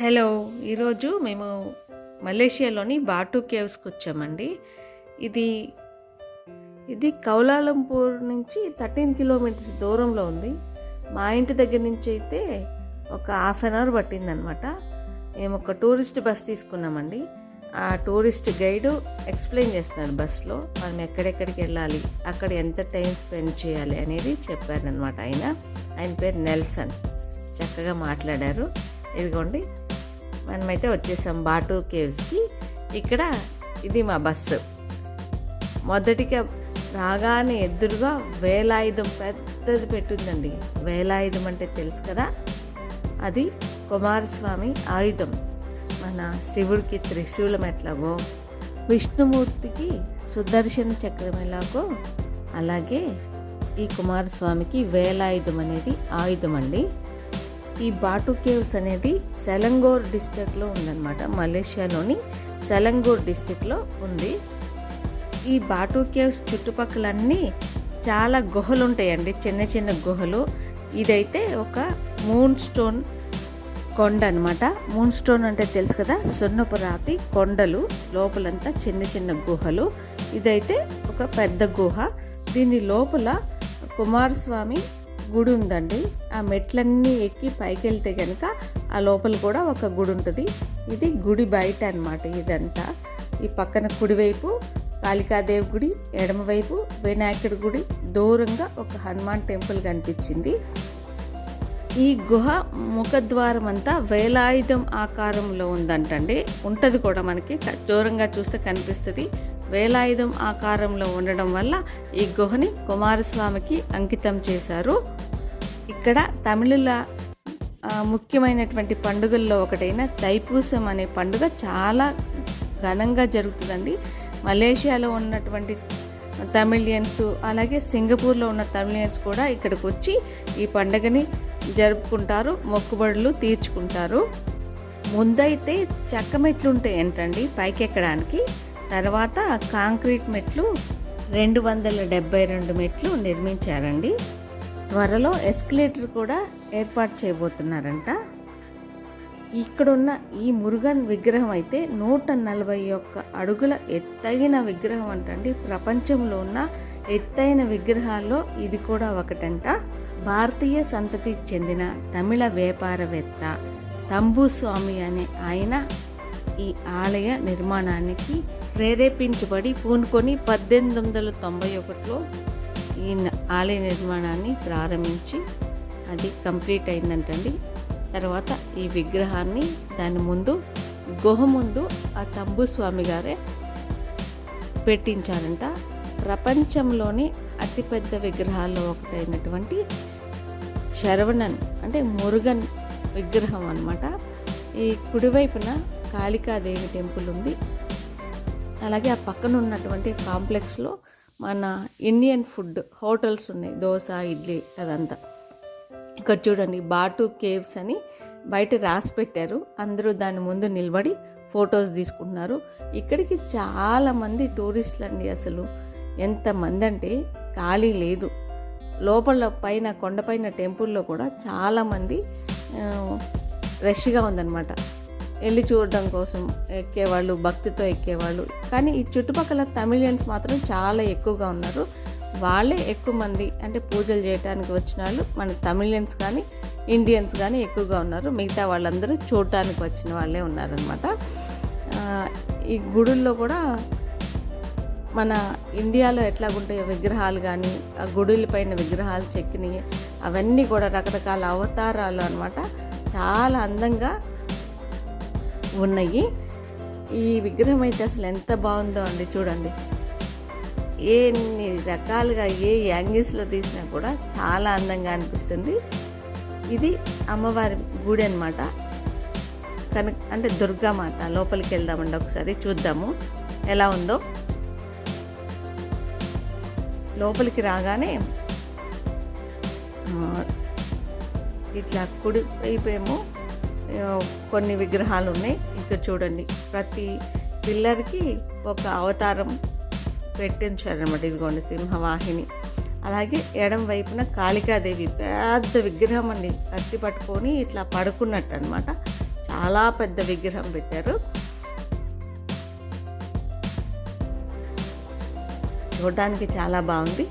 Hello ఈరోజు మేము మలేషియాలోని బాటు కేవ్స్కి వచ్చామండి ఇది ఇది కౌలాలంపూర్ నుంచి థర్టీన్ కిలోమీటర్స్ దూరంలో ఉంది. మా ఇంటి దగ్గర నుంచి అయితే ఒక హాఫ్ అన్ అవర్ పట్టిందనమాట. మేము ఒక టూరిస్ట్ బస్ తీసుకున్నామండి. ఆ టూరిస్ట్ గైడు ఎక్స్ప్లెయిన్ చేస్తున్నాడు బస్లో మనం ఎక్కడెక్కడికి వెళ్ళాలి అక్కడ ఎంత టైం స్పెండ్ చేయాలి అనేది చెప్పారనమాట ఆయన. ఆయన పేరు నెల్సన్. చక్కగా మాట్లాడారు. ఇదిగోండి మనమైతే వచ్చేసాం బాటూర్ కేవ్స్కి. ఇక్కడ ఇది మా బస్సు. మొదటిగా రాగానే ఎదురుగా వేలాయుధం పెద్దది పెట్టుందండి. వేలాయుధం అంటే తెలుసు కదా? అది కుమారస్వామి ఆయుధం. మన శివుడికి త్రిశూలం ఎట్లాగో విష్ణుమూర్తికి సుదర్శన చక్రం ఎలాగో అలాగే ఈ కుమారస్వామికి వేలాయుధం అనేది ఆయుధం అండి. ఈ బాటు కేవ్స్ అనేది సెలంగోర్ డిస్టిక్లో ఉందన్నమాట. మలేషియాలోని సెలంగోర్ డిస్టిక్లో ఉంది. ఈ బాటు కేవ్స్ చుట్టుపక్కలన్నీ చాలా గుహలు ఉంటాయండి చిన్న చిన్న గుహలు. ఇదైతే ఒక మూన్ స్టోన్ కొండ అనమాట మూన్ స్టోన్ అంటే తెలుసు కదా? సున్నపు రాతి కొండలు. లోపలంతా చిన్న చిన్న గుహలు. ఇదైతే ఒక పెద్ద గుహ. దీని లోపల కుమారస్వామి గుడి ఉందండి. ఆ మెట్లన్నీ ఎక్కి పైకి వెళ్తే కనుక ఆ లోపల కూడా ఒక గుడి ఉంటుంది. ఇది గుడి బయట అనమాట ఇదంతా. ఈ పక్కన కుడివైపు కాళికాదేవి గుడి ఎడమవైపు వినాయకుడి గుడి దూరంగా ఒక హనుమాన్ టెంపుల్ కనిపించింది. ఈ గుహ ముఖద్వారం అంతా వేలాయుధం ఆకారంలో ఉందంటండి. ఉంటుంది కూడా మనకి. దూరంగా చూస్తే కనిపిస్తుంది. వేలాయుధం ఆకారంలో ఉండడం వల్ల ఈ గుహని కుమారస్వామికి అంకితం చేశారు. ఇక్కడ తమిళుల ముఖ్యమైనటువంటి పండుగల్లో ఒకటైన తైపూసం అనే పండుగ చాలా ఘనంగా జరుగుతుందండి. మలేషియాలో ఉన్నటువంటి తమిళియన్స్ అలాగే సింగపూర్లో ఉన్న తమిళియన్స్ కూడా ఇక్కడికి వచ్చి ఈ పండుగని జరుపుకుంటారు మొక్కుబడులు తీర్చుకుంటారు. ముందైతే చెక్క మెట్లు ఉంటాయి ఏంటండి? పైకి ఎక్కడానికి తర్వాత కాంక్రీట్ మెట్లు రెండు వందల డెబ్బై రెండు మెట్లు నిర్మించారండి. త్వరలో ఎస్కలేటర్ కూడా ఏర్పాటు చేయబోతున్నారంట. ఇక్కడున్న ఈ మురుగన్ విగ్రహం అయితే నూట నలభై ఒక్క అడుగుల ఎత్తైన విగ్రహం అంటండి. ప్రపంచంలో ఉన్న ఎత్తైన విగ్రహాల్లో ఇది కూడా ఒకటంట. భారతీయ సంతతికి చెందిన తమిళ వ్యాపారవేత్త తంబుస్వామి అనే ఆయన ఈ ఆలయ నిర్మాణానికి ప్రేరేపించబడి పూనుకొని పద్దెనిమిది వందల తొంభై ఒకటిలో ఈ ఆలయ నిర్మాణాన్ని ప్రారంభించి అది కంప్లీట్ అయిందంటండి. తర్వాత ఈ విగ్రహాన్ని దాని ముందు గుహ ముందు ఆ తంబు స్వామి గారే పెట్టించారంట. ప్రపంచంలోని అతిపెద్ద విగ్రహాల్లో ఒకటైనటువంటి శరవణన్ అంటే మురుగన్ విగ్రహం అనమాట ఈ కుడివైపున కాళికాదేవి టెంపుల్ ఉంది. అలాగే ఆ పక్కన ఉన్నటువంటి కాంప్లెక్స్లో మన ఇండియన్ ఫుడ్ హోటల్స్ ఉన్నాయి. దోశ ఇడ్లీ అదంతా. ఇక్కడ చూడండి బాటు కేవ్స్ అని బయట రాసి పెట్టారు. అందరూ దాని ముందు నిలబడి ఫొటోస్ తీసుకుంటున్నారు. ఇక్కడికి చాలామంది టూరిస్టులు అండి అసలు. ఎంతమంది అంటే ఖాళీ లేదు. లోపల పైన కొండపైన టెంపుల్లో కూడా చాలామంది రష్గా ఉందన్నమాట. వెళ్ళి చూడడం కోసం ఎక్కేవాళ్ళు భక్తితో ఎక్కేవాళ్ళు. కానీ ఈ చుట్టుపక్కల తమిళియన్స్ మాత్రం చాలా ఎక్కువగా ఉన్నారు. వాళ్ళే ఎక్కువ మంది అంటే పూజలు చేయడానికి వచ్చిన వాళ్ళు మన తమిళియన్స్ కానీ ఇండియన్స్ కానీ ఎక్కువగా ఉన్నారు. మిగతా వాళ్ళందరూ చూడటానికి వచ్చిన వాళ్ళే ఉన్నారనమాట ఈ గుడుల్లో కూడా మన ఇండియాలో ఎట్లాగుంటాయో విగ్రహాలు కానీ ఆ గుడుల పైన విగ్రహాలు చెక్కినవి అవన్నీ కూడా రకరకాల అవతారాలు అనమాట చాలా అందంగా ఉన్నాయి. ఈ విగ్రహం అయితే అసలు ఎంత బాగుందో అండి చూడండి. ఎన్ని రకాలుగా ఏ యాంగిల్స్లో తీసినా కూడా చాలా అందంగా అనిపిస్తుంది. ఇది అమ్మవారి గుడి అనమాట కనుక అంటే దుర్గామాత లోపలికి వెళ్దామండి ఒకసారి చూద్దాము. ఎలా ఉందో. లోపలికి రాగానే ఇట్లా కుడి వైపేమో కొన్ని విగ్రహాలు ఉన్నాయి. ఇక్కడ చూడండి. ప్రతి పిల్లర్కి ఒక అవతారం పెట్టించారనమాట ఇదిగోండి సింహవాహిని. అలాగే ఎడం వైపున కాళికాదేవి పెద్ద విగ్రహం అండి. కత్తి పట్టుకొని ఇట్లా పడుకున్నట్టు అనమాట చాలా చాలా పెద్ద విగ్రహం పెట్టారు. చూడడానికి చాలా బాగుంది.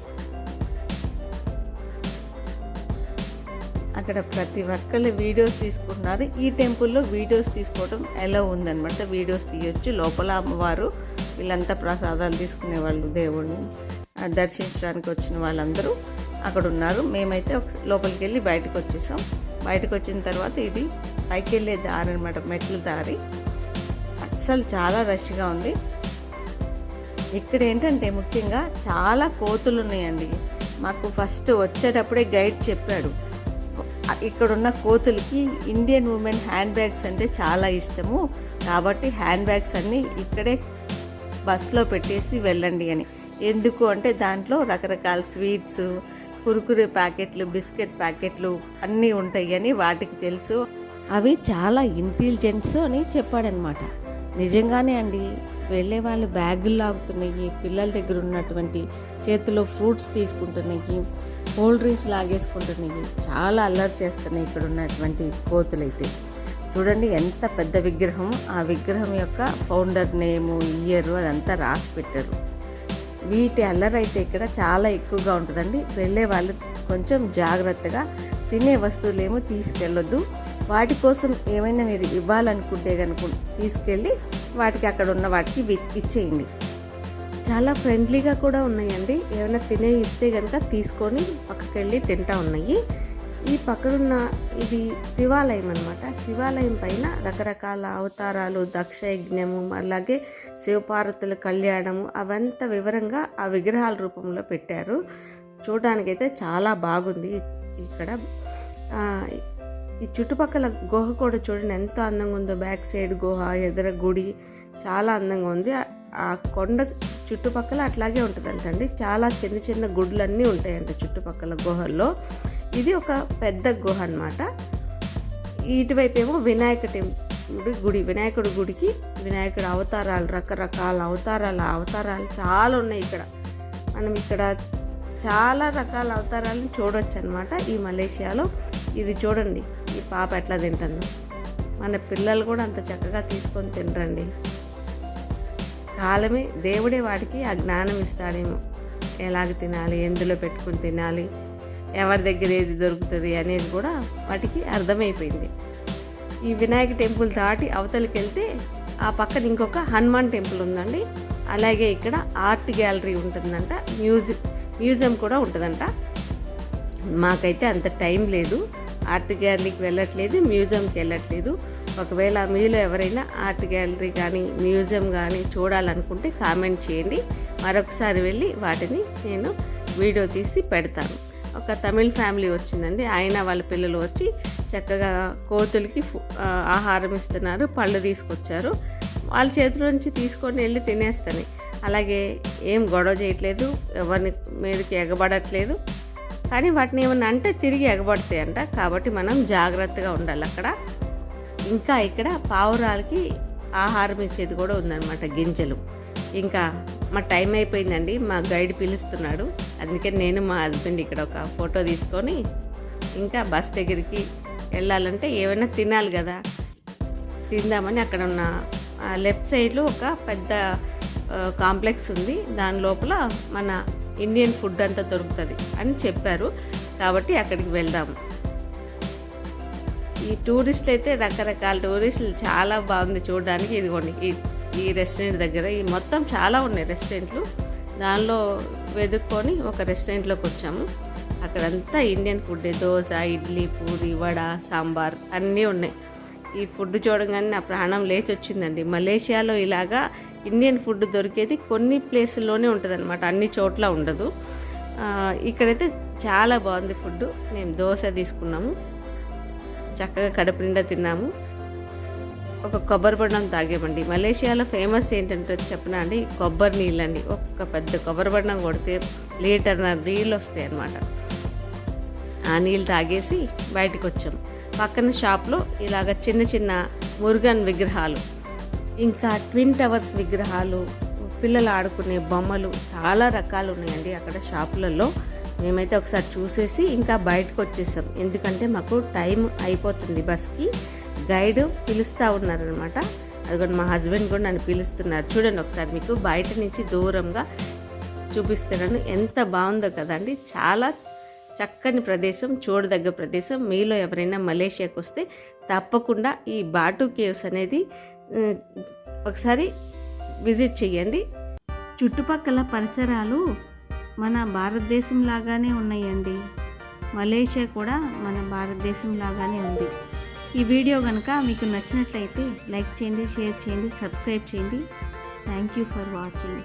అక్కడ ప్రతి ఒక్కళ్ళు వీడియోస్ తీసుకుంటున్నారు. ఈ టెంపుల్లో వీడియోస్ తీసుకోవడం ఎలా ఉందనమాట వీడియోస్ తీయొచ్చు. లోపల అమ్మవారు వీళ్ళంతా ప్రసాదాలు తీసుకునే వాళ్ళు దేవుడిని దర్శించడానికి వచ్చిన వాళ్ళందరూ అక్కడ ఉన్నారు మేమైతే ఒక లోపలికి వెళ్ళి బయటకు వచ్చేసాం బయటకు వచ్చిన తర్వాత ఇది పైకి వెళ్ళే దారి అనమాట మెట్ల దారి. అస్సలు చాలా రష్గా ఉంది. ఇక్కడ ఏంటంటే ముఖ్యంగా చాలా కోతులు ఉన్నాయండి మాకు ఫస్ట్ వచ్చేటప్పుడే గైడ్ చెప్పాడు. ఇక్కడున్న కోతులకి ఇండియన్ ఉమెన్ హ్యాండ్ బ్యాగ్స్ అంటే చాలా ఇష్టము. కాబట్టి హ్యాండ్ బ్యాగ్స్ అన్నీ ఇక్కడే బస్సులో పెట్టేసి వెళ్ళండి అని. ఎందుకు అంటే దాంట్లో రకరకాల స్వీట్స్ కురుకురే ప్యాకెట్లు బిస్కెట్ ప్యాకెట్లు అన్నీ ఉంటాయి అని వాటికి తెలుసు. అవి చాలా ఇంటెలిజెంట్స్ అని చెప్పాడనమాట. నిజంగానే అండి వెళ్ళే వాళ్ళు బ్యాగులు లాగుతున్నాయి పిల్లల దగ్గర ఉన్నటువంటి చేతిలో ఫ్రూట్స్ తీసుకుంటున్నాయి కూల్ డ్రింక్స్ లాగేసుకుంటున్నాయి. చాలా అల్లరి చేస్తున్నాయి ఇక్కడ ఉన్నటువంటి కోతులైతే. చూడండి ఎంత పెద్ద విగ్రహం. ఆ విగ్రహం యొక్క ఫౌండర్ నేము ఇయర్ అదంతా రాసి పెట్టారు. వీటి అల్లరి అయితే ఇక్కడ చాలా ఎక్కువగా ఉంటుందండి. వెళ్ళే వాళ్ళు కొంచెం జాగ్రత్తగా తినే వస్తువులేమో తీసుకెళ్ళొద్దు. వాటి కోసం ఏమైనా మీరు ఇవ్వాలనుకుంటే కనుక తీసుకెళ్ళి వాటికి అక్కడ ఉన్న వాటికి ఇచ్చేయండి చాలా ఫ్రెండ్లీగా కూడా ఉన్నాయండి. ఏమైనా తినే ఇస్తే కనుక తీసుకొని పక్కకి వెళ్ళి తింటా ఉన్నాయి. ఈ పక్కనున్న ఇది శివాలయం అనమాట శివాలయం పైన రకరకాల అవతారాలు దక్ష యజ్ఞము అలాగే శివపార్వతుల కళ్యాణము అవంతా వివరంగా ఆ విగ్రహాల రూపంలో పెట్టారు. చూడడానికైతే చాలా బాగుంది ఇక్కడ. ఈ చుట్టుపక్కల గుహ కూడా చూడండి ఎంత అందంగా ఉందో. బ్యాక్ సైడ్ గుహ ఎదుర గుడి చాలా అందంగా ఉంది. ఆ- కొండ చుట్టుపక్కల అట్లాగే ఉంటుందంటండి. చాలా చిన్న చిన్న గుడ్లన్నీ ఉంటాయంట చుట్టుపక్కల గుహల్లో. ఇది ఒక పెద్ద గుహ అన్నమాట. ఇటువైపు ఏమో వినాయక టెంపుల్ గుడి వినాయకుడి గుడికి వినాయకుడి అవతారాలు రకరకాల అవతారాల అవతారాలు చాలా ఉన్నాయి ఇక్కడ. మనం ఇక్కడ చాలా రకాల అవతారాలను చూడొచ్చు అనమాట ఈ మలేషియాలో. ఇది చూడండి. పాప ఎట్లా తింటుందో. మన పిల్లలు కూడా అంత చక్కగా తీసుకొని తినరండి. కాలమే దేవుడే వాడికి ఆ జ్ఞానం ఇస్తాడేమో. ఎలాగ తినాలి ఎందులో పెట్టుకుని తినాలి ఎవరి దగ్గర ఏది దొరుకుతుంది అనేది కూడా వాటికి అర్థమైపోయింది. ఈ వినాయక టెంపుల్ దాటి అవతలికి వెళ్తే ఆ పక్కన ఇంకొక హనుమాన్ టెంపుల్ ఉందండి. అలాగే ఇక్కడ ఆర్ట్ గ్యాలరీ ఉంటుందంట మ్యూజియం మ్యూజియం కూడా ఉంటుందంట. మాకైతే అంత టైం లేదు. ఆర్ట్ గ్యాలరీకి వెళ్ళట్లేదు మ్యూజియంకి వెళ్ళట్లేదు. ఒకవేళ మీలో ఎవరైనా ఆర్ట్ గ్యాలరీ కానీ మ్యూజియం కానీ చూడాలనుకుంటే కామెంట్ చేయండి. మరొకసారి వెళ్ళి వాటిని నేను వీడియో తీసి పెడతాను. ఒక తమిళ్ ఫ్యామిలీ వచ్చిందండి. ఆయన వాళ్ళ పిల్లలు వచ్చి చక్కగా కోతులకి ఆహారం ఇస్తున్నారు పళ్ళు తీసుకొచ్చారు. వాళ్ళ చేతిలో నుంచి తీసుకొని వెళ్ళి తినేస్తాయి అలాగే ఏం గొడవ చేయట్లేదు ఎవరిని మీదకి ఎగబడట్లేదు. కానీ వాటిని ఏమన్నా అంటే తిరిగి ఎగబడతాయంట. కాబట్టి మనం జాగ్రత్తగా ఉండాలి అక్కడ. ఇంకా ఇక్కడ పావురాలకి ఆహారం ఇచ్చేది కూడా ఉందన్నమాట గింజలు. ఇంకా మా టైం అయిపోయిందండి. మా గైడ్ పిలుస్తున్నాడు. అందుకే నేను మా హస్బెండ్ ఇక్కడ ఒక ఫోటో తీసుకొని ఇంకా బస్ దగ్గరికి వెళ్ళాలంటే ఏమైనా తినాలి కదా. తిందామని అక్కడ ఉన్న లెఫ్ట్ సైడ్లో ఒక పెద్ద కాంప్లెక్స్ ఉంది. దాని లోపల మన ఇండియన్ ఫుడ్ అంతా దొరుకుతుంది అని చెప్పారు. కాబట్టి అక్కడికి వెళ్దాము ఈ టూరిస్టులు అయితే రకరకాల టూరిస్టులు చాలా బాగుంది చూడడానికి. ఇదిగోండి ఈ ఈ రెస్టారెంట్ దగ్గర ఈ మొత్తం చాలా ఉన్నాయి రెస్టారెంట్లు. దానిలో వెతుక్కొని ఒక రెస్టారెంట్లోకి వచ్చాము. అక్కడంతా ఇండియన్ ఫుడ్ దోశ ఇడ్లీ పూరి వడ సాంబార్ అన్నీ ఉన్నాయి. ఈ ఫుడ్ చూడగానే నా ప్రాణం లేచి వచ్చిందండి మలేషియాలో ఇలాగా ఇండియన్ ఫుడ్ దొరికేది కొన్ని ప్లేసుల్లోనే ఉంటుంది అనమాట అన్ని చోట్ల ఉండదు. ఇక్కడైతే చాలా బాగుంది ఫుడ్ మేము దోశ తీసుకున్నాము. చక్కగా కడుపు నిండా తిన్నాము. ఒక కొబ్బరి బొండం తాగామండి. మలేషియాలో ఫేమస్ ఏంటంటే చెప్పనా అండి? కొబ్బరి నీళ్ళండి ఒక్క పెద్ద కొబ్బరి బొండం కొడితే లీటర్ నీళ్ళు వస్తాయి అన్నమాట ఆ నీళ్ళు తాగేసి బయటకు వచ్చాము పక్కన షాప్లో ఇలాగ చిన్న చిన్న మురుగన్ విగ్రహాలు ఇంకా ట్విన్ టవర్స్ విగ్రహాలు పిల్లలు ఆడుకునే బొమ్మలు చాలా రకాలు ఉన్నాయండి అక్కడ షాపులలో. మేమైతే ఒకసారి చూసేసి ఇంకా బయటకు వచ్చేసాం. ఎందుకంటే మాకు టైం అయిపోతుంది బస్కి. గైడ్ పిలుస్తూ ఉన్నారనమాట అదిగోండి మా హస్బెండ్ కూడా నన్ను పిలుస్తున్నారు. చూడండి ఒకసారి మీకు బయట నుంచి దూరంగా చూపిస్తున్నాను ఎంత బాగుందో కదండి. చాలా చక్కని ప్రదేశం చూడదగ్గ ప్రదేశం. మీలో ఎవరైనా మలేషియాకు వస్తే తప్పకుండా ఈ బాటు కేవ్స్ అనేది ఒకసారి విజిట్ చేయండి. చుట్టుపక్కల పరిసరాలు మన భారతదేశం లాగానే ఉన్నాయండి. మలేషియా కూడా మన భారతదేశం లాగానే ఉంది. ఈ వీడియో కనుక మీకు నచ్చినట్లయితే లైక్ చేయండి షేర్ చేయండి సబ్స్క్రైబ్ చేయండి. Thank you for watching.